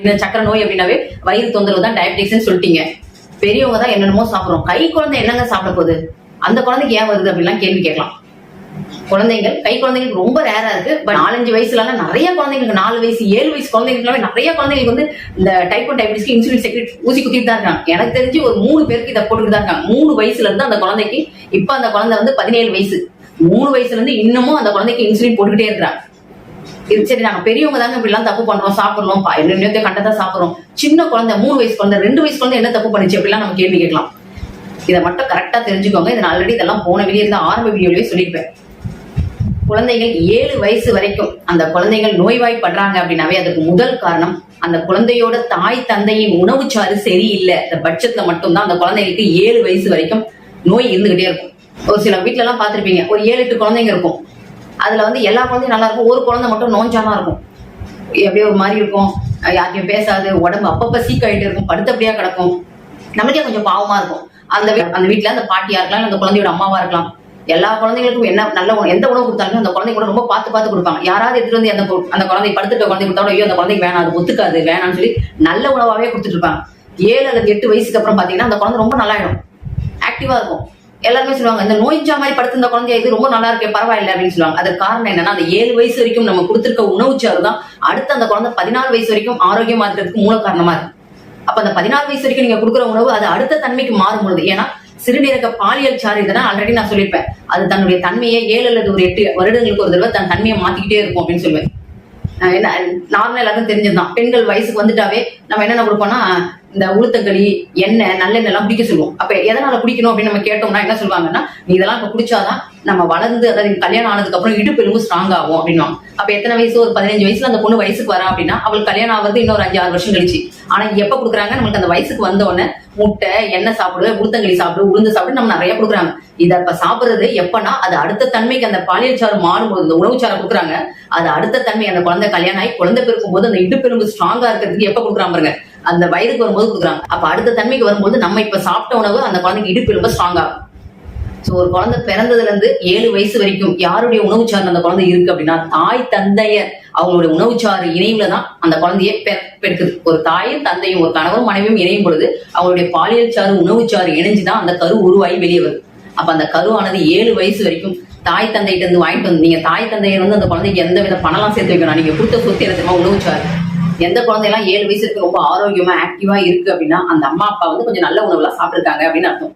இந்த சக்கரை நோய் அப்படின்னாவே வயிறு தொந்தரவு தான் டயபிட்டிக்ஸ்னு சொல்லிட்டீங்க. பெரியவங்க தான் என்னென்னமோ சாப்பிடுறோம். கை குழந்தை என்னங்க சாப்பிட போகுது? அந்த குழந்தைக்கு ஏன் வருது அப்படிலாம் கேள்வி கேட்கலாம். குழந்தைகள் கை குழந்தைங்களுக்கு ரொம்ப ரேரா இருக்கு. பட் நாலஞ்சு வயசுல நிறைய குழந்தைங்களுக்கு நாலு வயசு ஏழு வயசு குழந்தைங்களுக்கு நிறைய குழந்தைங்களுக்கு வந்து இந்த டைப் ஒன் டைபிடிஸ்க்கு இன்சுலின் செக்ரெட் ஊசி குத்திட்டு தான் இருக்காங்க. எனக்கு தெரிஞ்சு ஒரு மூணு பேருக்கு இதை போட்டுக்கிட்டு தான் இருக்காங்க. மூணு வயசுல இருந்து அந்த குழந்தைக்கு இப்ப அந்த குழந்தை வந்து பதினேழு வயசு. மூணு வயசுல இருந்து இன்னமும் அந்த குழந்தைக்கு இன்சுலின் போட்டுக்கிட்டே இருக்கிறாங்க. இது சரி நாங்க பெரியவங்க தாங்க இப்படி எல்லாம் தப்பு பண்றோம் சாப்பிடுறோம் பா- கண்டதான் கண்டதா சாப்பிடுறோம். சின்ன குழந்தை மூணு வயசு குழந்தை ரெண்டு வயசு குழந்தை என்ன தப்பு பண்ணிச்சு? அப்படிலாம் நம்ம கேள்வி கேட்கலாம். இதை மட்டும் கரெக்டா தெரிஞ்சுக்கோங்க. இதை ஆல்ரெடி இதெல்லாம் போன வெளியே இருந்த ஆரம்ப வீடியோலயே சொல்லியிருப்பேன். குழந்தைகள் ஏழு வயசு வரைக்கும் அந்த குழந்தைகள் நோய்வாய்ப்படுறாங்க அப்படின்னாவே அதுக்கு முதல் காரணம் அந்த குழந்தையோட தாய் தந்தையின் உணவுச்சாறு சரியில்லை. இந்த பட்சத்துல மட்டும்தான் அந்த குழந்தைகளுக்கு ஏழு வயசு வரைக்கும் நோய் இருந்துகிட்டே இருக்கும். ஒரு சில வீட்டுல எல்லாம் பார்த்திருப்பீங்க ஒரு ஏழு எட்டு குழந்தைங்க இருக்கும். அதில் வந்து எல்லா குழந்தையும் நல்லா இருக்கும். ஒரு குழந்தை மட்டும் நோஞ்சானா இருக்கும். எப்படியோ ஒரு மாதிரி இருக்கும். அஹ் யார்கிட்டயும் பேசாது. உடம்பு அப்பப்போ சீக்காயிட்டு இருக்கும். படுத்தபடியா கிடக்கும். நம்மளுக்கே கொஞ்சம் பாவமாக இருக்கும். அந்த அந்த வீட்டில் அந்த பாட்டியாக இருக்கலாம் அந்த குழந்தையோட அம்மாவாக இருக்கலாம். எல்லா குழந்தைகளுக்கும் என்ன நல்ல உணவு எந்த உணவு கொடுத்தாலும் அந்த குழந்தை கூட ரொம்ப பார்த்து பார்த்து கொடுப்பாங்க. யாராவது எடுத்துட்டு வந்து அந்த அந்த குழந்தை படுத்துட்டு குழந்தை கொடுத்தாலும் ஐயோ அந்த குழந்தைக்கு வேணாம் அது ஒத்துக்காது வேணாம்னு சொல்லி நல்ல உணவாகவே கொடுத்துட்டு இருப்பாங்க. ஏழு அல்லது எட்டு வயசுக்கு அப்புறம் பார்த்தீங்கன்னா அந்த குழந்தை ரொம்ப நல்லாயிடும். ஆக்டிவாக இருக்கும். எல்லாருமே சொல்லுவாங்க இந்த நோய்ஞ்சா மாதிரி படுத்திருந்த குழந்தைய இது ரொம்ப நல்லா இருக்கே பரவாயில்ல அப்படின்னு சொல்லுவாங்க. அதுக்கு காரணம் என்னன்னா அந்த ஏழு வயசு வரைக்கும் நம்ம கொடுத்திருக்க உணவுச்சாறு தான் அடுத்து அந்த குழந்தை பதினாலு வயசு வரைக்கும் ஆரோக்கியமா இருக்கிறதுக்கு மூல காரணமா இருக்கு. அப்ப அந்த பதினாறு வயசு வரைக்கும் நீங்க கொடுக்குற உணவு அது அடுத்த தன்மைக்கு மாறும் பொழுது ஏன்னா சிறுநீரக பாலியல் சாறு இதெல்லாம் ஆல்ரெடி நான் சொல்லியிருப்பேன். அது தன்னுடைய தன்மையை ஏழு அல்லது ஒரு எட்டு வருடங்களுக்கு ஒரு தடவை தன் தன்மையை மாத்திக்கிட்டே இருக்கும் அப்படின்னு சொல்லுவேன். என்ன நார்மலாக எல்லாருக்கும் தெரிஞ்சதுதான். பெண்கள் வயசுக்கு வந்துட்டாவே நம்ம என்னென்ன கொடுப்போம்னா இந்த உளுத்தங்களி எண்ணெய் நல்லெண்ணெய் எல்லாம் குடிக்க சொல்லுவோம். அப்ப எதனால குடிக்கணும் அப்படின்னு நம்ம கேட்டோம்னா என்ன சொல்லுவாங்கன்னா நீ இதெல்லாம் இப்ப குடிச்சாதான் நம்ம வளர்ந்து அதாவது கல்யாணம் ஆனதுக்கு அப்புறம் இடுப்பு எலும்பு ஸ்ட்ராங் ஆகும் அப்படின்னா அப்ப எத்தனை வயசு? ஒரு பதினஞ்சு வயசுல அந்த பொண்ணு வயசுக்கு வரா அப்படின்னா அவளுக்கு கல்யாணம் ஆகுறது இன்னொரு அஞ்சு ஆறு வருஷம் கழிச்சு. ஆனா எப்ப கொடுக்குறாங்க? நம்மளுக்கு அந்த வயசுக்கு வந்த உடனே முட்டை எண்ணெய் சாப்பிடு உளுத்தங்களி சாப்பிடு உளுந்து சாப்பிடு நம்ம நிறைய கொடுக்குறாங்க. இதை இப்ப சாப்பிடுறது எப்பன்னா அது அடுத்த தன்மைக்கு அந்த பாலியல் சாறு மாறும்போது இந்த உணவு சாறை கொடுக்குறாங்க. அது அடுத்த தன்மை அந்த குழந்தை கல்யாணம் ஆகி குழந்தை பிறக்கும் போது அந்த இடுப்பெலும்பு ஸ்ட்ராங்கா இருக்கிறதுக்கு எப்ப கொடுக்குறாங்க பாருங்க? அந்த வயதுக்கு வரும்போது கொடுக்குறாங்க. அப்ப அடுத்த தன்மைக்கு வரும்போது நம்ம இப்ப சாப்பிட்ட உணவு அந்த குழந்தைக்கு இடுப்பு ஸ்ட்ராங் ஆகும். ஸோ ஒரு குழந்தை பிறந்ததுல இருந்து ஏழு வயசு வரைக்கும் யாருடைய உணவுச்சாறு அந்த குழந்தை இருக்கு அப்படின்னா தாய் தந்தையர் அவங்களுடைய உணவுச்சாறு இணைவுல தான் அந்த குழந்தைய பெ- பெருக்குது. ஒரு தாயும் தந்தையும் ஒரு கணவரும் மனைவியும் இணையும் பொழுது அவங்களுடைய பாலியல் சாறு உணவுச்சாறு இணைஞ்சுதான் அந்த கரு உருவாகி வெளியே வருது. அப்ப அந்த கருவானது ஏழு வயசு வரைக்கும் தாய் தந்தைகிட்ட இருந்து வாங்கிட்டு வந்து நீங்க தாய் தந்தையர் வந்து அந்த குழந்தைக்கு எந்த வித பணம்லாம் சேர்த்து வைக்கணும் நீங்க கொடுத்த சொத்து எனக்கு உணவுச்சாறு எந்த குழந்தையெல்லாம் ஏழு வயசுக்கு ரொம்ப ஆரோக்கியமா ஆக்டிவா இருக்கு அப்படின்னா அந்த அம்மா அப்பா வந்து கொஞ்சம் நல்ல உணவுலாம் சாப்பிட்டுருக்காங்க அப்படின்னு அர்த்தம்.